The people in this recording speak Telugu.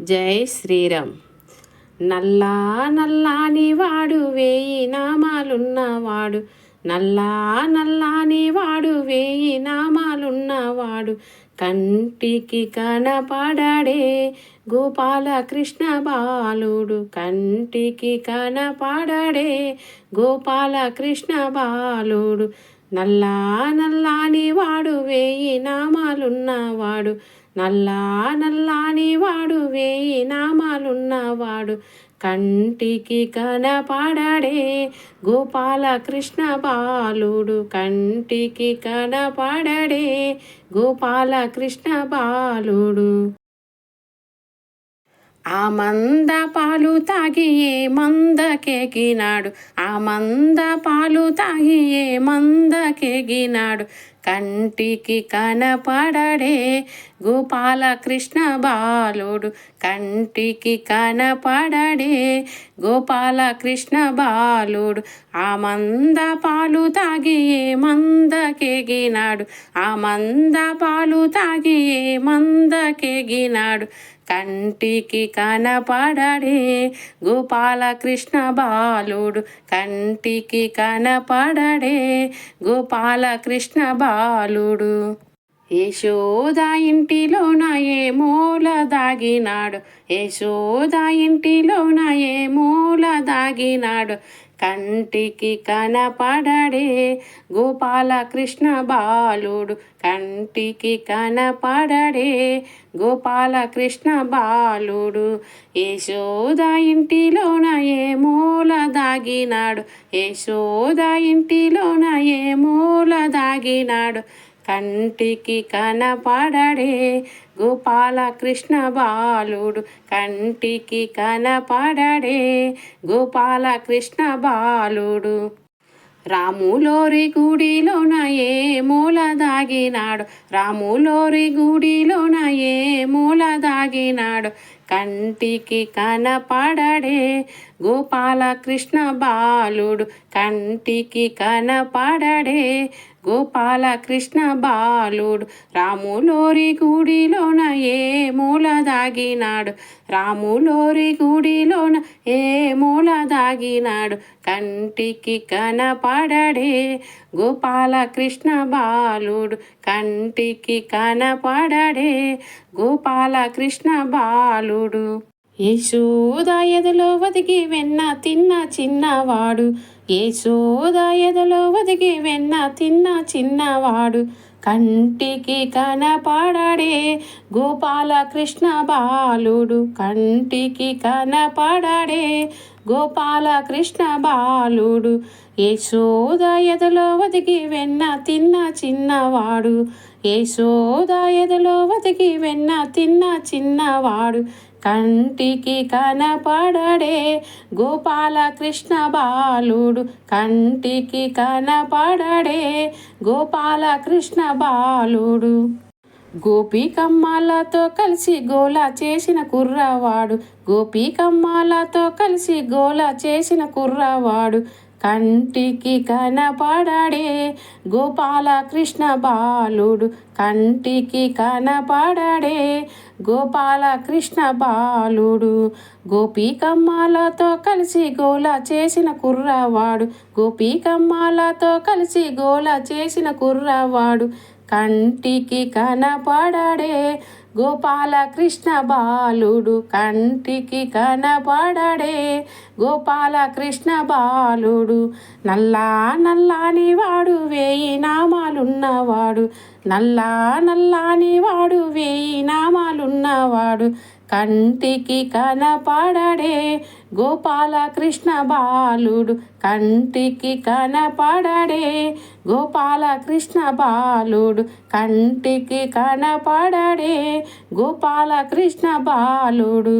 జై శ్రీరామ్. నల్లా నల్లాని వాడు వేయి నామాలున్నవాడు. నల్లా నల్లాని వాడు వేయి నామాలున్నవాడు. కంటికి కనపడడే గోపాలకృష్ణ బాలుడు కంటికి కనపడడే గోపాలకృష్ణ బాలుడు నల్లా నల్లాని వాడు వేయి నామాలున్నవాడు. నల్లా నల్లాని వాడు వేయి నామాలున్నవాడు కంటికి కనపడడే గోపాలకృష్ణ బాలుడు కంటికి కనపడడే గోపాలకృష్ణ బాలుడు ఆ మంద పాలు తాగి ఏ మందకెగినాడు ఆ మంద పాలు తాగి ఏ మందకెగినాడు కంటికి కనపడడే గోపాలకృష్ణ బాలుడు. కంటికి కనపడడే గోపాలకృష్ణ బాలుడు. ఆ మంద పాలు తాగి ఏ మందకెగినాడు ఆ మంద పాలు తాగి ఏ మందకెగినాడు కంటికి కనపడడే గోపాలకృష్ణ బాలుడు కంటికి కనపడడే గోపాలకృష్ణ బాలుడు యశోద ఇంటిలోన ఏ మూల దాగినాడు? యశోద ఇంటిలోన ఏ మూల దాగినాడు కంటికి కనపడడే గోపాలకృష్ణ బాలుడు కంటికి కనపడడే గోపాలకృష్ణ బాలుడు యశోద ఇంటిలోన ఏ మూల దాగినాడు. యశోద ఇంటిలోన ఏ మూల దాగినాడు. కంటికి కనపడడే గోపాలకృష్ణ బాలుడు కంటికి కనపడడే గోపాలకృష్ణ బాలుడు రాములోరి గుడిలోన ఏ మూల దాగినాడు? రాములోరి గుడిలోన ఏ మూల దాగినాడు? కంటికి కనపడడే గోపాలకృష్ణ బాలుడు కంటికి కనపడడే గోపాల కృష్ణ బాలుడు. రాములోరి గుడిలోన ఏ మూల దాగినాడు? రాములోరి గుడిలోన ఏ మూల దాగినాడు? కంటికి కనపడడే గోపాలకృష్ణ బాలుడు. కంటికి కనపడడే గోపాలకృష్ణ బాలుడు. యశోద వదిగి వెన్న తిన్న చిన్నవాడు యశోద వదిగి వెన్న తిన్న చిన్నవాడు కంటికి కనపడడే గోపాలకృష్ణ బాలుడు. కంటికి కనపడడే గోపాలకృష్ణ బాలుడు. యశోద వదిగి వెన్న తిన్న చిన్నవాడు యశోద వదిగి వెన్న తిన్న చిన్నవాడు కంటికి కనపడడే గోపాలకృష్ణ బాలుడు కంటికి కనపడడే గోపాలకృష్ణ బాలుడు గోపికమ్మలతో కలిసి గోల చేసిన కుర్రవాడు. గోపికమ్మలతో కలిసి గోల చేసిన కుర్రవాడు. కంటికి కనపడడే గోపాలకృష్ణ బాలుడు కంటికి కనపడడే గోపాలకృష్ణ బాలుడు గోపీకమ్మాలతో కలిసి గోల చేసిన కుర్రవాడు. గోపీకమ్మాలతో కలిసి గోల చేసిన కుర్రవాడు. కంటికి కనపడడే గోపాలకృష్ణ బాలుడు కంటికి కనపడడే. గోపాలకృష్ణ బాలుడు నల్లా నల్లాని వాడు వేయి నామాలున్నవాడు. నల్లా నల్లాని వాడు వేయి నామాలున్నవాడు. కంటికి కనపడడే గోపాలకృష్ణ బాలుడు. కంటికి కనపడడే గోపాలకృష్ణ బాలుడు. కంటికి కనపడడే గోపాలకృష్ణ బాలుడు.